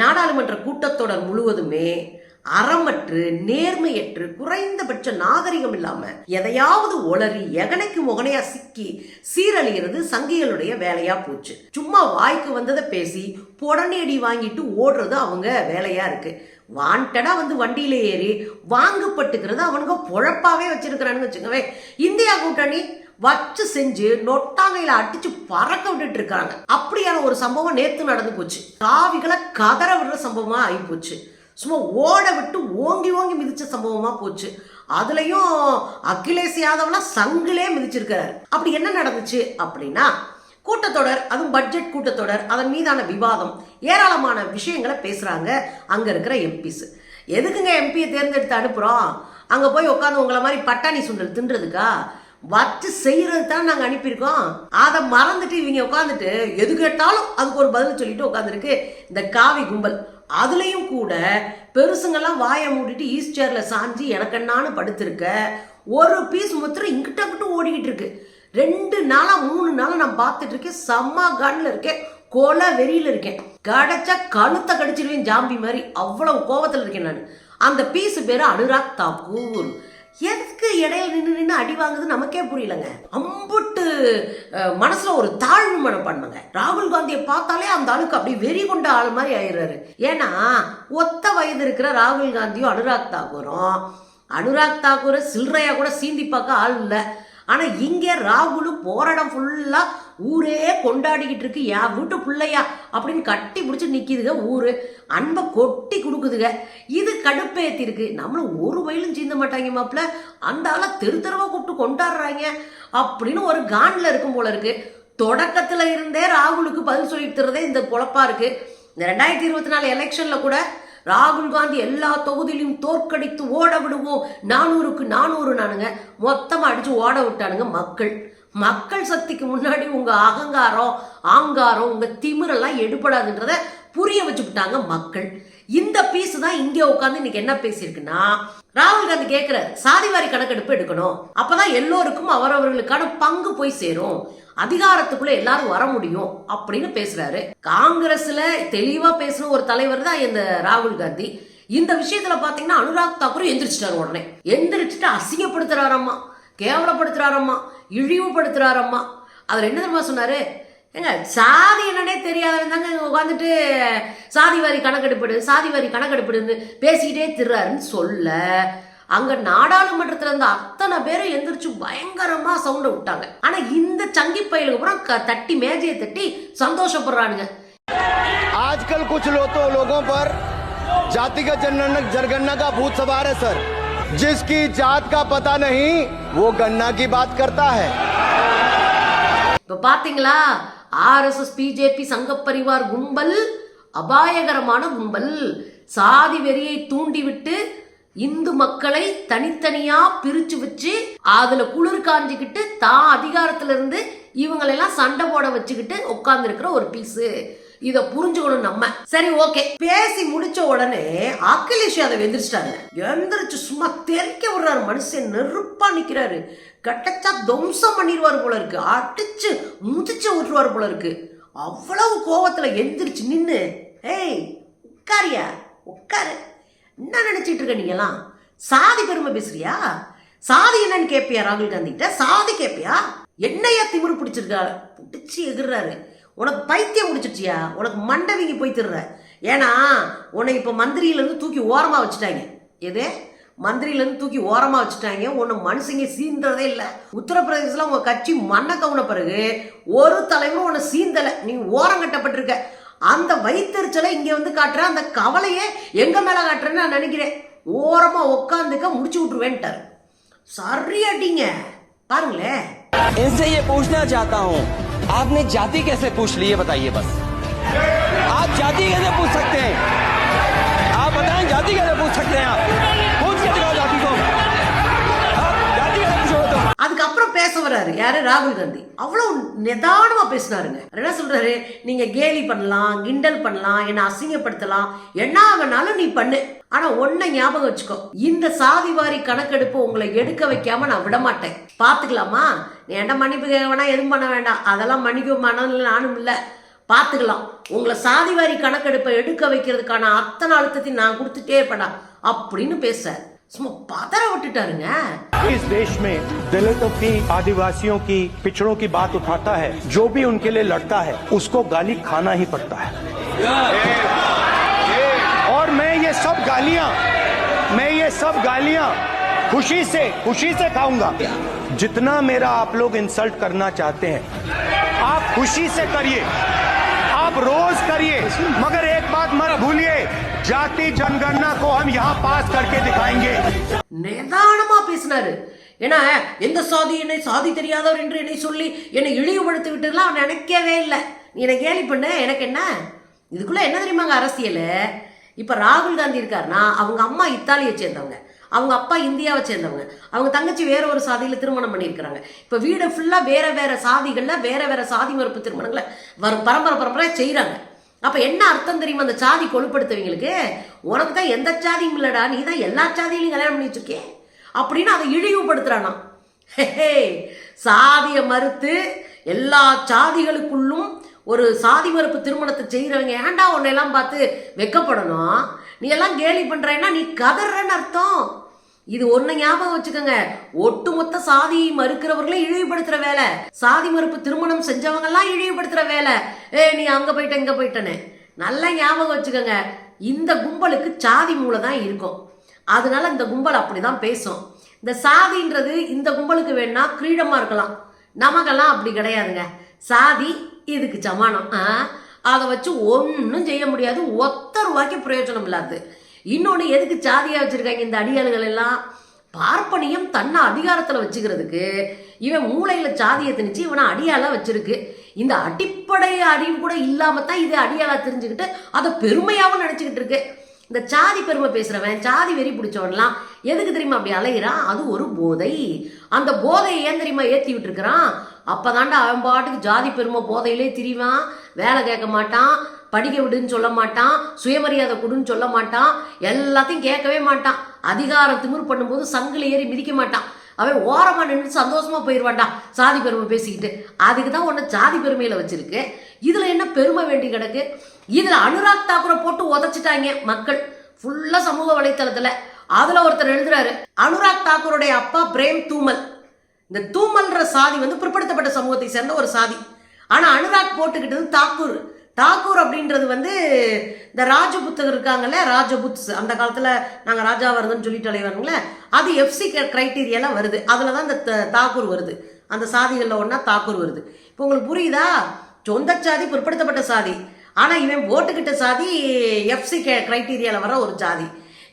நாடாளுமன்ற கூட்டத்தொடர் முழுவதுமே அறமற்று நேர்மையற்று குறைந்தபட்ச நாகரிகம் இல்லாம எதையாவது ஒளறி எகனைக்கு முகனையா சிக்கி சீரழிகிறது சங்கிகளுடைய வேலையா போச்சு. சும்மா வாய்க்கு வந்ததை பேசி புடனேடி வாங்கிட்டு ஓடுறது அவங்க வேலையா இருக்கு. வாண்டடா வந்து வண்டியில ஏறி வாங்கப்பட்டுக்கிறது அவனுங்க பொழப்பாவே வச்சிருக்கிறானுங்க வச்சுக்கவே. இந்தியா கூட்டணி வச்சு செஞ்சு நொட்டாங்கையில அடிச்சு பறக்க விட்டுட்டு இருக்காங்க. அப்படியான ஒரு சம்பவம் நேத்து நடந்து போச்சு. காவிகளை கதற விடுற சம்பவமா ஆகி போச்சு. சும்மா ஓட விட்டு ஓங்கி ஓங்கி மிதிச்ச சம்பவமா போச்சு. அதுலயும் அகிலேஷ் யாதவ்லாம் சங்கிலே மிதிச்சிருக்கிறாரு. அப்படி என்ன நடந்துச்சு அப்படின்னா கூட்டத்தொடர் அதுவும் பட்ஜெட் கூட்டத்தொடர் அதன் மீதான விவாதம் ஏராளமான விஷயங்களை பேசுறாங்க அங்க இருக்கிற எம்பிஸ். எதுக்குங்க எம்பியை தேர்ந்தெடுத்து அனுப்புறோம்? அங்க போய் உட்காந்து உங்களை மாதிரி பட்டாணி சுண்டல் தின்றதுக்கா? வச்சு செய்யறது தான் நாங்கள் அனுப்பியிருக்கோம். அதை மறந்துட்டு இவங்க உட்காந்துட்டு எது கேட்டாலும் அதுக்கு ஒரு பதில் சொல்லிட்டு உட்காந்துருக்கு இந்த காவி கும்பல். அதுலேயும் கூட பெருசுங்கெல்லாம் வாயை மூடிட்டு ஈஸ்டரில் சாஞ்சி எனக்கென்னான்னு படுத்திருக்க ஒரு பீஸ் முத்திரம் இங்கிட்ட அங்கிட்ட ஓடிக்கிட்டு இருக்கு. ரெண்டு நாளா மூணு நாளா நான் பார்த்துட்டு இருக்கேன். செம்ம கண்ணில் இருக்கேன். கொலை வெறியில் இருக்கேன். கடைச்சா கழுத்தை கடிச்சிருவேன் ஜாம்பி மாதிரி. அவ்வளவு கோவத்தில் இருக்கேன் நான். அந்த பீஸு பேர் அனுராக் தாக்கூர் எதுக்கு இடையில நின்று நின்று அடி வாங்குது நமக்கே புரியலங்க. அம்புட்டு மனசுல ஒரு தாழ்வு மனப்பான்மைங்க. ராகுல் காந்தியை பார்த்தாலே அந்த ஆளுக்கு அப்படி வெறி கொண்ட ஆள் மாதிரி ஆயிடுறாரு. ஏன்னா ஒத்த வயது இருக்கிற ராகுல் காந்தியும் அனுராக் தாக்கூரும் அனுராக் தாக்கூரை சில்லறையா கூட சீந்தி பார்க்க ஆள் இல்லை. ஆனால் இங்கே ராகுலும் போராடம் ஃபுல்லாக ஊரே கொண்டாடிக்கிட்டு இருக்கு. என் வீட்டு பிள்ளையா அப்படின்னு கட்டி பிடிச்சி நிற்கிதுங்க ஊர். அன்பை கொட்டி கொடுக்குதுங்க. இது கடுப்பேற்றிருக்கு நம்மளும் ஒரு வயலும் சீந்த மாட்டாங்க மாப்பிள்ள அந்த ஆளை தெரு தெருவாக கூப்பிட்டு கொண்டாடுறாங்க அப்படின்னு ஒரு கான்ல இருக்கும் போல இருக்கு. தொடக்கத்தில் இருந்தே ராகுலுக்கு பதில் சொல்லிட்டு தர்றதே இந்த குழப்பா இருக்கு. இந்த ரெண்டாயிரத்தி இருபத்தி நாலு எலெக்ஷனில் கூட ராகுல் காந்தி எல்லா தொகுதியிலையும் தோற்கடித்து ஓட விடுவோம். நானூறுக்கு நானூறு நானுங்க. மொத்தமாக அடித்து ஓட விட்டானுங்க மக்கள். மக்கள் சக்திக்கு முன்னாடி உங்கள் அகங்காரம் ஆங்காரம் உங்கள் திமிரெல்லாம் எடுபடாதுன்றத புரிய வச்சுக்கிட்டாங்க மக்கள். இந்த பீஸ் தான் இங்கே உட்காந்து இன்னைக்கு என்ன பேசியிருக்குன்னா ராகுல் காந்தி கேட்குற சாதிவாரி கணக்கெடுப்பு எடுக்கணும். அப்பதான் எல்லோருக்கும் அவரவர்களுக்கான பங்கு போய் சேரும். அதிகாரத்துக்குள்ள எல்லாரும் வர முடியும் அப்படின்னு பேசுறாரு. காங்கிரஸ்ல தெளிவா பேசுன ஒரு தலைவர் தான் இந்த ராகுல் காந்தி. இந்த விஷயத்துல பாத்தீங்கன்னா அனுராக் தாக்கூர் எந்திரிச்சிட்டாரு உடனே. எந்திரிச்சிட்டு அசிங்கப்படுத்துறாரம்மா. இழிவுபடுத்துகிறார் அம்மா அவர் என்ன தெரியுமா சொன்னார்? ஏங்க சாதி என்னன்னே தெரியாதவன் தாங்க இங்கே உட்காந்துட்டு சாதி வாரி கணக்கெடுப்பிடு சாதி வாரி கணக்கெடுப்பிடுன்னு பேசிக்கிட்டே திருறாருன்னு சொல்ல. அங்கே நாடாளுமன்றத்தில் இருந்த அத்தனை பேரும் எந்திரிச்சு பயங்கரமாக சவுண்டை விட்டாங்க. ஆனால் இந்த சங்கி பயிலுக்கு அப்புறம் க தட்டி மேஜையை தட்டி சந்தோஷப்படுறானுங்க. ஆஜ்கல் குச் லோகோ பர். ஜாதிக ஜனகணனா கா பூத் சவார் சர். जिसकी जात का पता नहीं वो गन्ना की बात करता है இப்ப பாத்தீங்களா ஆர்எஸ்எஸ் பிஜேபி சங்க பரிவார் கும்பல் அபாயகரமான கும்பல் சாதி வெறியை தூண்டிவிட்டு இந்து மக்களை தனித்தனியா பிரிச்சு வச்சு அதுல குளிர் காஞ்சிக்கிட்டு தான் அதிகாரத்துல இருந்து இவங்களெல்லாம் சண்டை போட வச்சுக்கிட்டு உட்கார்ந்து இருக்கிற ஒரு பீஸு இத புரிஞ்சுக்கணும் நம்ம. சரி ஓகே. பேசி முடிச்ச உடனே அகிலேஷ் யாதவ் எந்திரிச்சிட்டாங்க எந்திரிச்சு சும்மா தெரிக்க விடுறாரு. மனுஷன் நெருப்பா நிக்கிறாரு. கட்டச்சா துவம்சம் பண்ணிடுவார் போல இருக்கு. அடிச்சு முதிச்சு விட்டுருவார் போல இருக்கு. அவ்வளவு கோவத்துல எந்திரிச்சு நின்னு ஏய் உட்காரியா? உட்காரு. என்ன நினைச்சிட்டு இருக்க நீங்களாம் சாதி பெருமை பேசுறியா? சாதி என்னன்னு கேட்பியா ராகுல் காந்தி கிட்ட சாதி கேட்பியா என்னையா திமிரு பிடிச்சிருக்காரு பிடிச்சி எதிர்றாரு உனக்கு பைத்தியம் முடிச்சிருச்சியா உனக்கு மண்டவிங்க போய் திடுற ஏன்னா உன்னை இப்போ மந்திரியிலேருந்து தூக்கி ஓரமாக வச்சுட்டாங்க எது மந்திரியிலேருந்து தூக்கி ஓரமாக வச்சுட்டாங்க உன்னை மனுஷங்க சீன்றதே இல்லை உத்தரப்பிரதேசத்தில் உங்கள் கட்சி மண்ணை கவுன பிறகு ஒரு தலைவரும் உன்னை சீந்தலை நீ ஓரம் கட்டப்பட்டிருக்க அந்த வயிற்றுச்சலை இங்கே வந்து காட்டுற அந்த கவலையே எங்கள் மேலே காட்டுறேன்னு நான் நினைக்கிறேன் ஓரமாக உட்காந்துக்க முடிச்சு விட்ருவேன்ட்டார் சரியாட்டிங்க பாருங்களேன் इनसे ये पूछना चाहता हूँ आपने जाति कैसे पूछ ली है बताइए बस। आप जाति कैसे पूछ सकते हैं? आप बताएँ जाति कैसे पूछ सकते हैं आप? அதுக்கப்புறம் பேச வர்றாரு. யாரு? ராகுல் காந்தி. அவ்வளவு நிதானமா பேசினாருங்க. என்ன சொல்றாரு? நீங்க கேலி பண்ணலாம் கிண்டல் பண்ணலாம் என்ன அசிங்கப்படுத்தலாம். என்ன வேணாலும் நீ பண்ணு. ஆனா ஒன்ன ஞாபகம் வச்சுக்கோ. இந்த சாதிவாரி கணக்கெடுப்பு உங்களை எடுக்க வைக்காம நான் விட மாட்டேன். பாத்துக்கலாமா நீ என்ன மன்னிப்பு கேட்க வேணாம் எதுவும் பண்ண வேண்டாம். அதெல்லாம் மன்னிக்க மனதில் நானும் இல்லை. பார்த்துக்கலாம். உங்களை சாதிவாரி கணக்கெடுப்பை எடுக்க வைக்கிறதுக்கான அத்தனை அழுத்தத்தையும் நான் கொடுத்துட்டே இருப்பேன்டா. அப்படின்னு பேச சும்மா பதற விட்டுட்டாருங்க इस देश में दलितों की आदिवासियों की पिछड़ों की बात उठाता है जो भी उनके लिए लड़ता है उसको गाली खाना ही पड़ता है और मैं ये सब गालियां मैं ये सब गालियां खुशी से खुशी से खाऊंगा जितना मेरा आप लोग इंसल्ट करना चाहते हैं आप खुशी से करिए आप रोज करिए मगर एक बात मत भूलिए जाति जनगणना को हम यहाँ पास करके दिखाएंगे நிதானமா பேசினாரு ஏன்னா எந்த சாதி என்னை சாதி தெரியாதவர் என்று என்னை சொல்லி என்னை இழிவுபடுத்தி விட்டுலாம் அவன் நினைக்கவே இல்லை நீ என்னை கேலி பண்ண எனக்கு என்ன இதுக்குள்ள என்ன தெரியுமாங்க அரசியல் இப்ப ராகுல் காந்தி இருக்காருன்னா அவங்க அம்மா இத்தாலியை சேர்ந்தவங்க அவங்க அப்பா இந்தியாவை சேர்ந்தவங்க. அவங்க தங்கச்சி வேற ஒரு சாதியில் திருமணம் பண்ணியிருக்கிறாங்க. இப்போ வீடு ஃபுல்லாக வேற வேற சாதிகளில் வேற வேற சாதி மறுப்பு திருமணங்களை வரும் பரம்பரை பரம்பரையாக செய்கிறாங்க அப்போ என்ன அர்த்தம் தெரியுமா? அந்த சாதி கொழுப்படுத்தவங்களுக்கு? உனக்கு தான் எந்த சாதியும் இல்லைடா நீ தான் எல்லா சாதியிலையும் கல்யாணம் பண்ணி வச்சிருக்கே அப்படின்னு அதை இழிவுபடுத்துறானா. ஹே, சாதியை மறுத்து எல்லா சாதிகளுக்குள்ளும் ஒரு சாதி மறுப்பு திருமணத்தை செய்கிறவங்க ஏன்டா உன்னையெல்லாம் பார்த்து வெக்கப்படணும்? நீ எல்லாம் கேலி பண்ணுறேன்னா நீ கதறன்னு அர்த்தம். இது ஒண்ணு ஞாபகம் வச்சுக்கோங்க. ஒட்டுமொத்த சாதியை மறுக்கிறவர்களே இழிவுபடுத்துற வேலை. சாதி மறுப்பு திருமணம் செஞ்சவங்க எல்லாம் இழிவுபடுத்துற வேலை. ஏ நீ அங்க போயிட்ட இங்க போயிட்டனே நல்லா ஞாபகம் வச்சுக்கோங்க. இந்த கும்பலுக்கு சாதி மூளை தான் இருக்கும். அதனால இந்த கும்பல் அப்படிதான் பேசும். இந்த சாதின்றது இந்த கும்பலுக்கு வேணா கிரீடமா இருக்கலாம். நமக்கெல்லாம் அப்படி கிடையாதுங்க. சாதி இதுக்கு சமானம். ஆ? அதை வச்சு ஒன்றும் செய்ய முடியாது. ஒத்த ரூபாய்க்கு பிரயோஜனம் இல்லாது. இன்னொன்று எதுக்கு சாதியாக வச்சுருக்காங்க இந்த அடியாளுகள் எல்லாம்? பார்ப்பனியம் தன்னை அதிகாரத்தில் வச்சுக்கிறதுக்கு. இவன் மூளையில் சாதியை திணிச்சு இவனை அடியாளாக வச்சுருக்கு. இந்த அடிப்படை அறிவு கூட இல்லாமல் தான் இதை அடியாளாக தெரிஞ்சுக்கிட்டு அதை பெருமையாகவும் நினச்சிக்கிட்டு இருக்கு. இந்த சாதி பெருமை பேசுகிறவன் சாதி வெறி பிடிச்சவன்லாம் எதுக்கு தெரியுமா அப்படி அலையிறான்? அது ஒரு போதை. அந்த போதையை ஏன் தெரியுமா ஏற்றி விட்டுருக்கிறான்? அப்பதான்டா அவன் பாட்டுக்கு ஜாதி பெருமை போதையிலே திரிவான் வேலை கேட்க மாட்டான் படிக்க விடுன்னு சொல்ல மாட்டான் சுயமரியாதை கொடுன்னு சொல்ல மாட்டான் எல்லாத்தையும் கேட்கவே மாட்டான். அதிகார திமிர் பண்ணும்போது சங்கில் ஏறி மிதிக்க மாட்டான். அவன் ஓரமாக நின்று சந்தோஷமாக போயிடுவான்டா சாதி பெருமை பேசிக்கிட்டு. அதுக்கு தான் உன்னை ஜாதி பெருமையில் வச்சுருக்கு. இதில் என்ன பெருமை வேண்டி கிடக்கு? இதில் அனுராக் தாக்கூரை போட்டு உதைச்சிட்டாங்க மக்கள். ஃபுல்லாக சமூக வலைத்தளத்தில். அதில் ஒருத்தர் எழுதுறாரு அனுராக் தாக்கூருடைய அப்பா பிரேம் தூமல். இந்த தூமல்ன்ற சாதி வந்து பிற்படுத்தப்பட்ட சமூகத்தை சேர்ந்த ஒரு சாதி. ஆனால் அனுராக் போட்டுக்கிட்டது தாக்கூர். தாக்கூர் அப்படின்றது வந்து இந்த ராஜபுத்தர் இருக்காங்கல்ல ராஜபுத்ஸ். அந்த காலத்தில் நாங்கள் ராஜா வருதுன்னு சொல்லிட்டு அலைவாருங்களே அது எஃப்சி கிரைட்டீரியால வருது. அதில் தான் இந்த த- தாக்கூர் வருது. அந்த சாதிகளில் ஒன்றா தாக்கூர் வருது. இப்போ உங்களுக்கு புரியுதா? சொந்த சாதி பிற்படுத்தப்பட்ட சாதி. ஆனால் இவன் போட்டுக்கிட்ட சாதி எஃப்சி க்ரைட்டீரியாவில் வர ஒரு சாதி.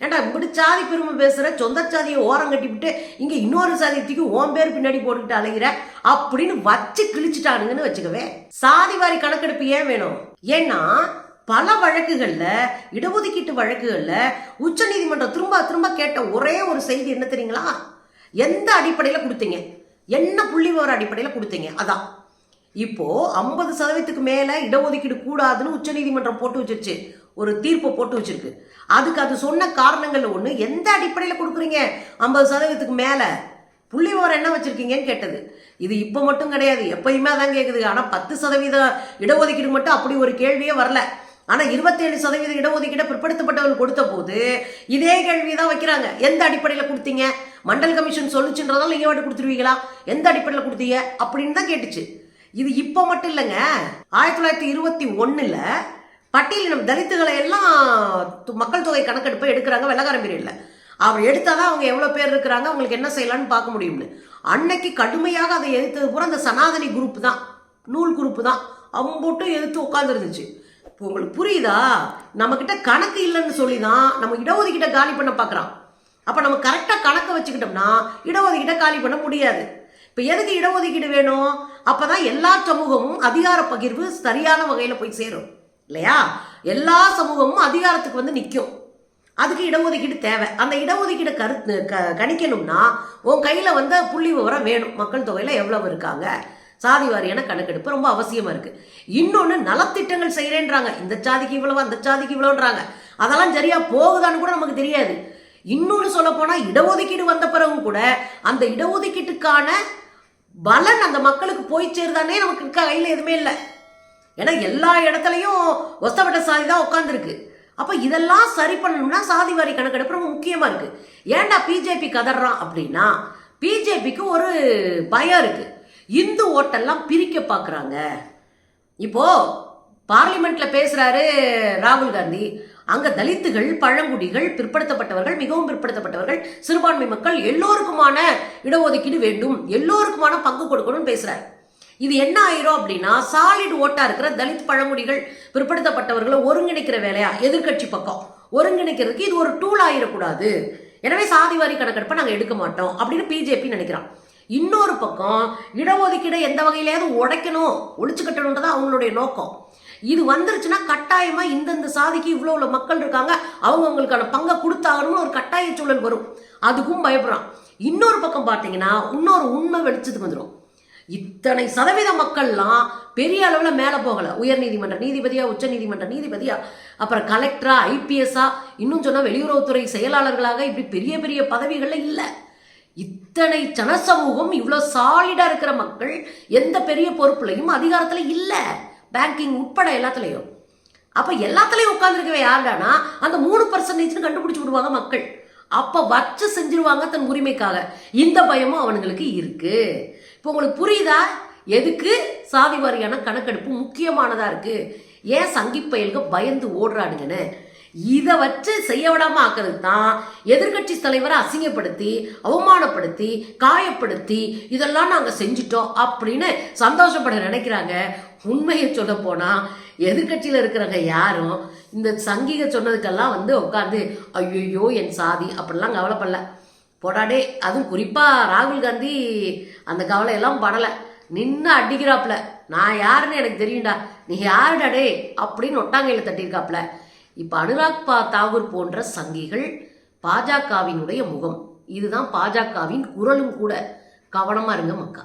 ஏன்டா இப்படி சாதி பெருமை பேசுகிற சொந்த சாதியை ஓரம் கட்டிவிட்டு இங்கே இன்னொரு சாதியை தூக்கி ஓன் பேர் பின்னாடி போட்டுக்கிட்டு அலைகிற அப்படின்னு வச்சு கிழிச்சிட்டானுங்கன்னு வச்சுக்கவே சாதிவாரி கணக்கெடுப்பு ஏன் வேணும்? ஏன்னா பல வழக்குகளில் இடஒதுக்கீட்டு வழக்குகளில் உச்சநீதிமன்றம் திரும்ப திரும்ப கேட்ட ஒரே ஒரு செய்தி என்ன தெரியுங்களா? எந்த அடிப்படையில் கொடுத்தீங்க? என்ன புள்ளி விவர அடிப்படையில் கொடுத்தீங்க? அதான். இப்போ ஐம்பது சதவீதத்துக்கு மேலே இடஒதுக்கீடு கூடாதுன்னு உச்சநீதிமன்றம் போட்டு வச்சிருச்சு. ஒரு தீர்ப்பை போட்டு வச்சிருக்கு. அதுக்கு அது சொன்ன காரணங்களில் ஒன்று எந்த அடிப்படையில் கொடுக்குறீங்க? ஐம்பது சதவீதத்துக்கு மேலே. புள்ளி விவரம் என்ன வச்சுருக்கீங்கன்னு கேட்டது. இது இப்போ மட்டும் கிடையாது எப்பயுமே தான் கேட்குது ஆனால் பத்து சதவீத இடஒதுக்கீடு மட்டும் அப்படி ஒரு கேள்வியே வரல. ஆனால் இருபத்தேழு சதவீத இடஒதுக்கீடை பிற்படுத்தப்பட்டவர்கள் கொடுத்த போது இதே கேள்வி தான் வைக்கிறாங்க. எந்த அடிப்படையில் கொடுத்தீங்க? மண்டல் கமிஷன் சொல்லுச்சுன்றதால நீங்கள் வாட்டி கொடுத்துருவீங்களா? எந்த அடிப்படையில் கொடுத்தீங்க? அப்படின்னு தான் கேட்டுச்சு. இது இப்போ மட்டும் இல்லைங்க. ஆயிரத்தி தொள்ளாயிரத்தி இருபத்தி ஒன்றில் பட்டியலினம் தலித்துகளை எல்லாம் மக்கள் தொகை கணக்கெடுப்பை எடுக்கிறாங்க வெள்ளக்காரன் பீரியட்ல அவர் எடுத்தாதான் அவங்க எவ்வளோ பேர் இருக்கிறாங்க அவங்களுக்கு என்ன செய்யலாம்னு பார்க்க முடியும்னு. அன்னைக்கு கடுமையாக அதை எதிர்த்தது பூரா அந்த சனாதனி குரூப் தான். நூல் குரூப் தான். அம்போட்டும் எதிர்த்து உட்காந்துருந்துச்சு இப்போ உங்களுக்கு புரியுதா? நம்மக்கிட்ட கணக்கு இல்லைன்னு சொல்லி தான் நம்ம இடஒதுக்கீட்டை காலி பண்ண பார்க்குறான். அப்போ நம்ம கரெக்டாக கணக்கை வச்சுக்கிட்டோம்னா இடஒதுக்கீட்டை காலி பண்ண முடியாது. இப்போ எதுக்கு இடஒதுக்கீடு வேணும்? அப்போ தான் எல்லா சமூகமும் அதிகார பகிர்வு சரியான வகையில் போய் சேரும். இல்லையா? எல்லா சமூகமும் அதிகாரத்துக்கு வந்து நிற்கும் அதுக்கு இடஒதுக்கீடு தேவை. அந்த இடஒதுக்கீடு கருத்து க கணிக்கணும்னா உன் கையில் வந்து புள்ளி விவரம் வேணும். மக்கள் தொகையில் எவ்வளவு இருக்காங்க? சாதி வாரியான கணக்கெடுப்பு ரொம்ப அவசியமாக இருக்குது இன்னொன்று நலத்திட்டங்கள் செய்கிறேன்றாங்க இந்த சாதிக்கு இவ்வளவு அந்த சாதிக்கு இவ்வளோன்றாங்க அதெல்லாம் சரியாக போகுதான்னு கூட நமக்கு தெரியாது. இன்னொன்று சொல்ல போனா இடஒதுக்கீடு வந்த பிறகும் கூட அந்த இடஒதுக்கீட்டுக்கான பலன் அந்த மக்களுக்கு போய் சேருதானே நமக்கு கையில் எதுவுமே இல்லை. ஏன்னா எல்லா இடத்துலையும் ஒஸ்தப்பட்ட சாதி தான் உட்காந்துருக்கு அப்போ இதெல்லாம் சரி பண்ணணும்னா சாதி வாரி கணக்கெடுப்பு ரொம்ப முக்கியமாக இருக்குது ஏன்டா பிஜேபி கதறான் அப்படின்னா பிஜேபிக்கு ஒரு பயம் இருக்குது இந்து ஓட்டெல்லாம் பிரிக்க பார்க்குறாங்க இப்போ பார்லிமெண்ட்டில் பேசுகிறாரு ராகுல் காந்தி. அங்க தலித்துகள் பழங்குடிகள் பிற்படுத்தப்பட்டவர்கள் மிகவும் பிற்படுத்தப்பட்டவர்கள் சிறுபான்மை மக்கள் எல்லோருக்குமான இடஒதுக்கீடு வேண்டும். எல்லோருக்குமான பங்கு கொடுக்கணும்னு பேசுறாரு. இது என்ன ஆயிரும் அப்படின்னா சாலிட் ஓட்டா இருக்கிற தலித் பழங்குடிகள் பிற்படுத்தப்பட்டவர்களை ஒருங்கிணைக்கிற வேலையா? எதிர்க்கட்சி பக்கம். ஒருங்கிணைக்கிறதுக்கு இது ஒரு டூல் ஆயிடக்கூடாது எனவே சாதிவாரி கணக்கெடுப்பை நாங்கள் எடுக்க மாட்டோம் அப்படின்னு பிஜேபி நினைக்கிறான். இன்னொரு பக்கம் இடஒதுக்கீடை எந்த வகையிலையாவது உடைக்கணும் ஒழிச்சு கட்டணுன்றதான் அவங்களுடைய நோக்கம். இது வந்துருச்சுன்னா கட்டாயமா இந்தந்த சாதிக்கு இவ்வளோ உள்ள மக்கள் இருக்காங்க அவங்கவுங்களுக்கான பங்கை கொடுத்தாகணும்னு ஒரு கட்டாய சூழல் வரும். அதுக்கும் பயப்படுறான். இன்னொரு பக்கம் பார்த்தீங்கன்னா இன்னொரு உண்மை வெளிச்சத்துக்கு வந்துடும் இத்தனை சதவீத மக்கள்லாம் பெரிய அளவில் மேலே போகலை. உயர்நீதிமன்ற நீதிபதியா உச்ச நீதிமன்ற நீதிபதியா அப்புறம் கலெக்டரா ஐபிஎஸ்ஸா இன்னும் சொன்னால் வெளியுறவுத்துறை செயலாளர்களாக இப்படி பெரிய பெரிய பதவிகளில் இல்லை. இத்தனை ஜனசமூகம் இவ்வளோ சாலிடாக இருக்கிற மக்கள் எந்த பெரிய பொறுப்புலையும் அதிகாரத்தில் இல்லை. பேங்கிங் உட்பட எல்லாத்துலேயும். அப்போ எல்லாத்துலேயும் உட்காந்துருக்கவே யாருடானா அந்த மூணு பர்சன்டேஜ்னு கண்டுபிடிச்சி விடுவாங்க மக்கள். அப்போ வச்சு செஞ்சிருவாங்க தன் உரிமைக்காக. இந்த பயமும் அவனுங்களுக்கு இருக்கு. இப்போ உங்களுக்கு புரியுதா? எதுக்கு சாதி வாரியான கணக்கெடுப்பு முக்கியமானதாக இருக்குது ஏன் சங்கி பயல்கள் பயந்து ஓடுறானுங்கன்னு? இதை வச்சு செய்ய விடாம ஆக்கிறது தான் எதிர்கட்சி தலைவரை அசிங்கப்படுத்தி அவமானப்படுத்தி காயப்படுத்தி இதெல்லாம் நாங்கள் செஞ்சிட்டோம் அப்படின்னு சந்தோஷப்பட நினைக்கிறாங்க. உண்மையை சொல்ல போனால் எதிர்கட்சியில் இருக்கிறவங்க யாரும் இந்த சங்கிக சொன்னதுக்கெல்லாம் வந்து உட்காந்து ஐயோ என் சாதி அப்படிலாம் கவலைப்படல. போடாடே அதுவும் குறிப்பாக ராகுல் காந்தி அந்த கவலையெல்லாம் படலை. நின்று அடிக்கிறாப்புல. நான் யாருன்னு எனக்கு தெரியும்டா. நீ யாருடா டே அப்படின்னு ஒட்டாங்கையில் தட்டியிருக்காப்புல. இப்போ அனுராக் பா தாகூர் போன்ற சங்கிகள் பாஜகவினுடைய முகம். இதுதான் பாஜகவின் குரலும் கூட. கவனமாக இருங்க மக்கா.